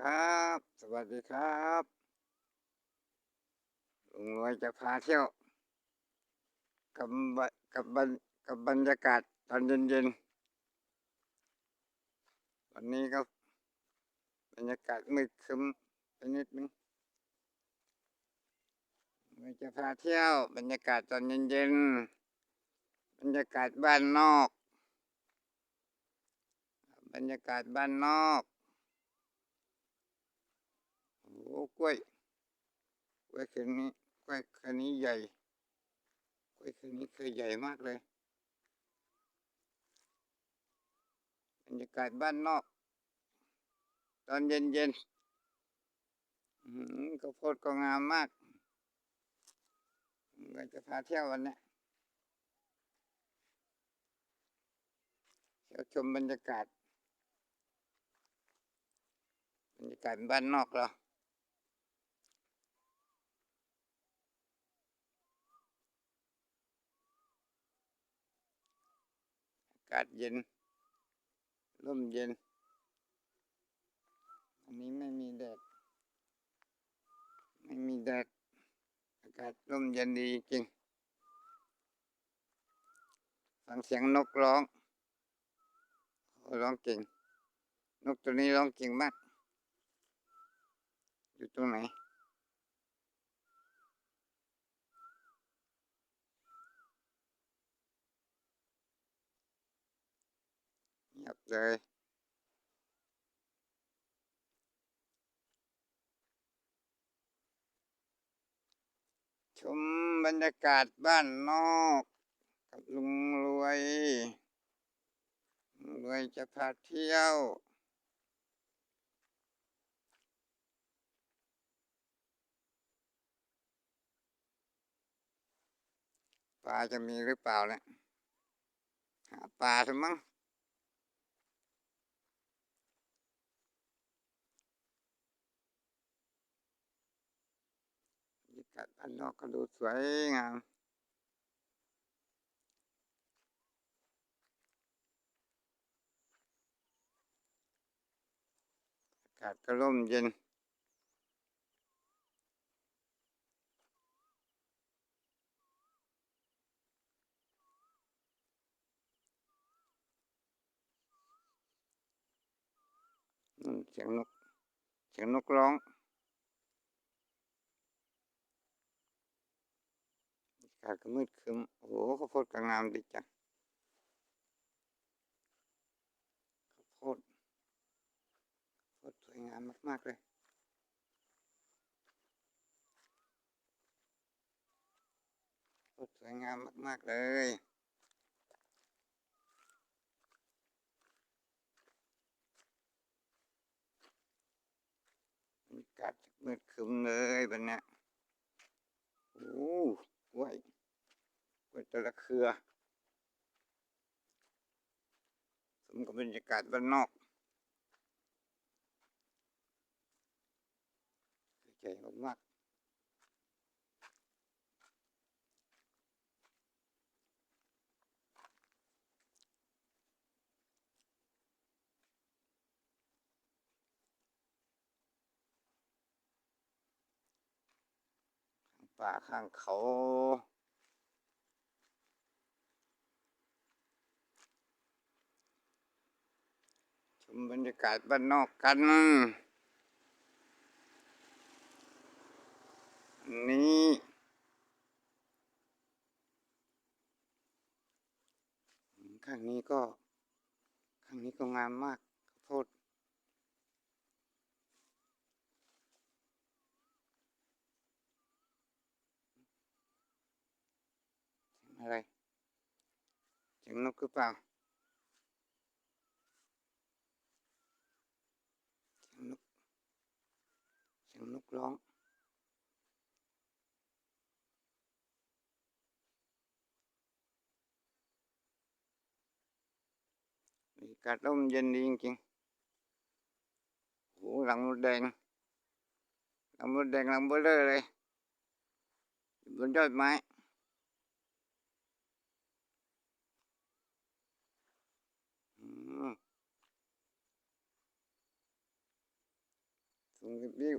ครับ สวัสดีครับลุงรวยจะพาเที่ยวกับบกับบรรกับบรรยากาศตอนเย็นๆ วันนี้ก็บรรยากาศมืดครึมไปนิดนึงรวยจะพาเที่ยวบรรยากาศตอนเย็นๆ บรรยากาศบ้านนอก บรรยากาศบ้านนอก โอ้โห กล้วยกล้วยคืนนี้กล้วยคืนนี้ใหญ่กล้วยคืนนี้เคยใหญ่มากเลยบรรยากาศบ้านนอก ตอนเย็นเย็นๆอื้อหือข้าวโพดก็งามมากเราจะพาเที่ยววันนี้เที่ยวชมบรรยากาศ บรรยากาศบ้านนอกเราากาศเย็นร่มเย็น อันนี้ไม่มีแดด ไม่มีแดด อากาศร่มเย็นดีจริง ฟังเสียงนกร้องร้องเก่ง นกตัวนี้ร้องเก่งมาก อยู่ตรงไหน เลย ชมบรรยากาศบ้านนอกกับลุงรวยรวยจะพาเที่ยวปลาจะมีหรือเปล่าเนี่ยหาปลาสมั้ง บรรยา กาศบ้านนอกก็ดูสวยงามอากาศก็ร่มเย็นนั่นเสียงนก เสียงนกร้องากาศก็มืดครึ้ม โอ้โหข้าวโพดก็งามดีจังข้าวโพดข้าวโพดสวยงามมากๆเลยข้าวโพดสวยงามมากๆเลยบรรยากาศมืดครึ้มเลยบันเนี้ยโอ้ กล้วยกล้วยแต่ละเครือสมกับบรรยากาศบ้านนอกใหญ่มากๆ ป่าข้างเขา ชมบรรยากาศบ้านนอกกัน นี่ข้างนี้ก็ ข้างนี้ก็งามมากข้าวโพด เสียงอะไรเสียงนกหรือเปล่าเสียงนกเสียงนกร้อง บรรยากาศร่มเย็นดีจริงๆโอ้โหหลังมดแดงหลังมดแดงหลังเบลอเลยอยู่บนยอดไม้อืม สู งริบบิ้ว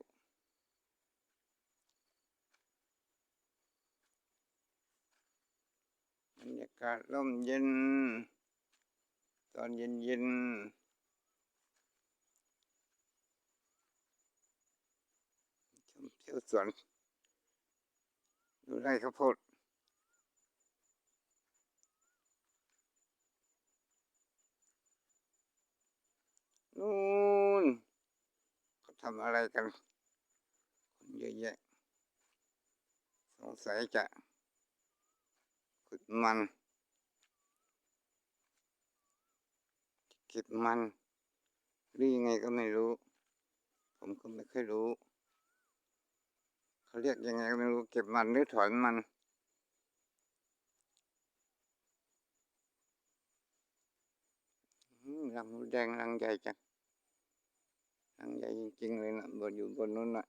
บรรยากาศร่มเย็น ตอนเย็นเย็นชมเที่ยวสวนดูไร่ข้าวโพดนู่น ทำอะไรกันคนเยอะแยะ สงสัยจะขุดมัน เก็บมัน หรือยังไงก็ไม่รู้ ผมก็ไม่ค่อยรู้ เขาเรียกยังไงก็ไม่รู้ เก็บมันหรือถอนมันรังแดงรังใหญ่จัง รังใหญ่จริงๆเลยนะบนอยู่บนนู้นนะ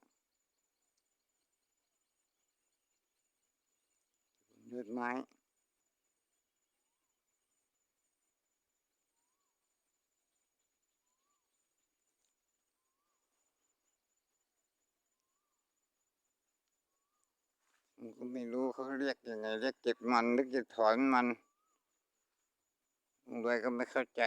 เลือดไม้ผมก็ไม่รู้เขาเรียกยังไง เรียกเก็บมันหรือเก็บถอนมันลุงรวยก็ไม่เข้าใจ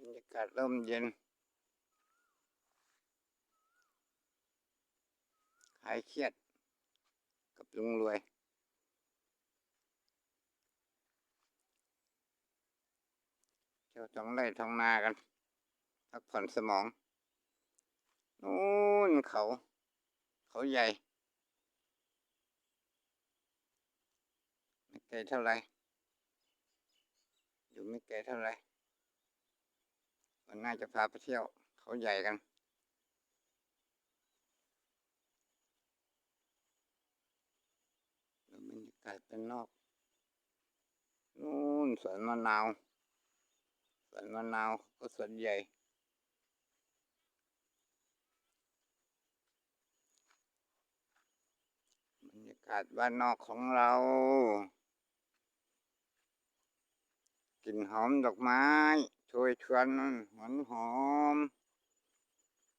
บรรยากาศร่มเย็นหายเครียด กับลุงรวย เที่ยวท้องไร่ท้องนากันพักผ่อนสมองนู่นเขา เขาใหญ่ไม่ไกลเท่าไหรอยู่ไม่ไกลเท่าไหร วันหน้าจะพาไปเที่ยว เขาใหญ่กันดูบรรยากลาศเป็นนอกนู่นสวนมะนาวสวนมะนาวก็สวนใหญ่บรรยากาศบ้านนอกของเรากลิ่นหอมดอกไม้ โชยชวนหอมหอม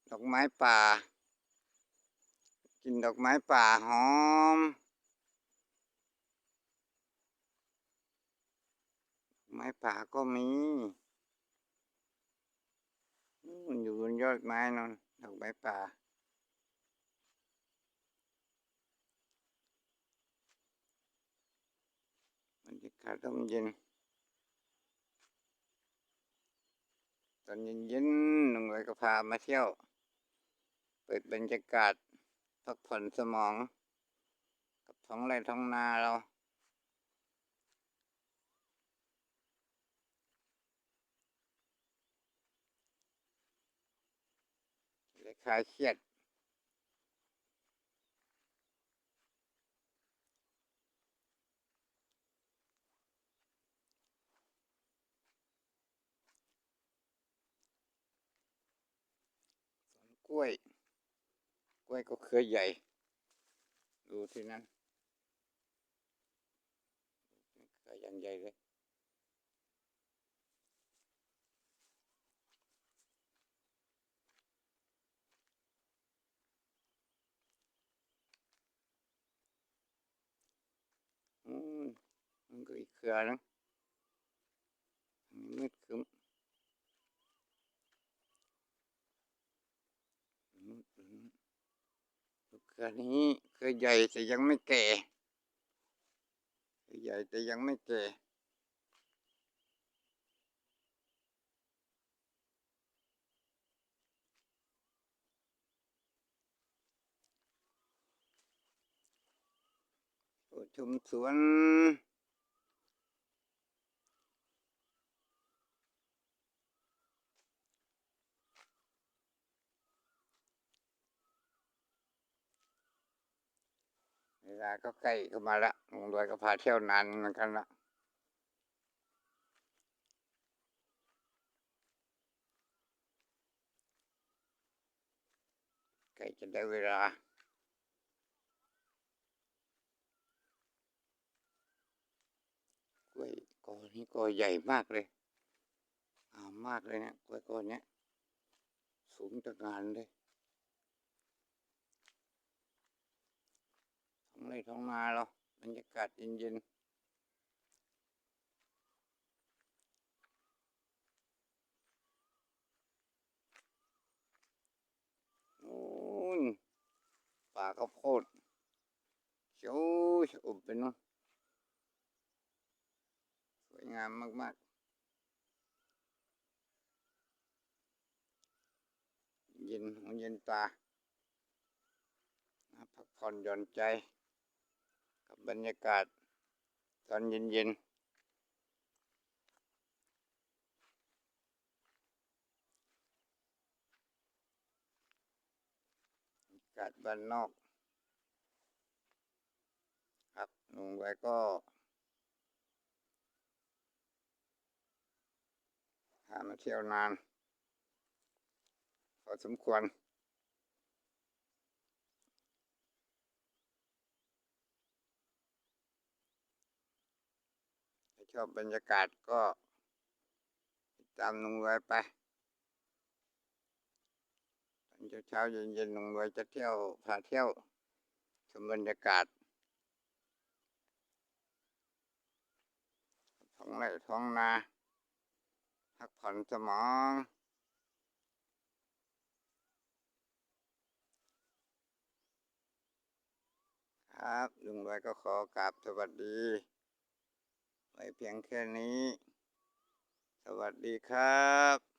ดอกไม้ป่า กินดอกไม้ป่าหอมไม้ป่าก็มีนู่นอยู่บนยอดไม้นนดอกไม้ป่าบรรยากาศร่มเย็น ตอนเย็นๆหนุ่งไว้ก็พามาเที่ยว เปิดบรรยากาศ พักผ่อนสมอง กับท้องไร่ท้องนาเรา เลยคลายเครียด ล้วย กล้วยก็เครือใหญ่ ดูที่นั่นเครืออย่างใหญ่เลยอืมมันก็อีกเครือนึงอันนี้มืดคึ้มอืมอืมลูก เครือนี้เครือใหญ่แต่ยังไม่แก่เครือใหญ่แต่ยังไม่แก่ชมสวน เวลาก็ใกล้เข้ามาละลุงรวยก็พาเที่ยวนานเหมือนกันละใกล้จะได้เวลาออนี้กอใหญ่มากเลยอามากเลยเนี่ยกล้วยกอเนี้ยสูงตะงานเลยท้อง ไร่ท้องนาเราบรรยากาศเย็นๆนู่นป่าข้าวโพดเขียวชอุ่มไปนู่นสวยงามมากๆ เย็นหูเย็นตาพักผ่อนหย่อนใจับบรรยากาศตอนเย็นๆอากาศบ้านนอก ครับลุงไว้ก็พามาเที่ยวนานพอสมควร ชอบบรรยากาศก็ติดตามลุงรวยไปตอนเช้าเย็นๆลุงรวยจะเที่ยวพาเที่ยวชมบรรยากาศท้องไร่ท้องนาพักผ่อนสมองครับลุงรวยก็ขอกราบสวัสดี ไว้เพียงแค่นี้ สวัสดีครับ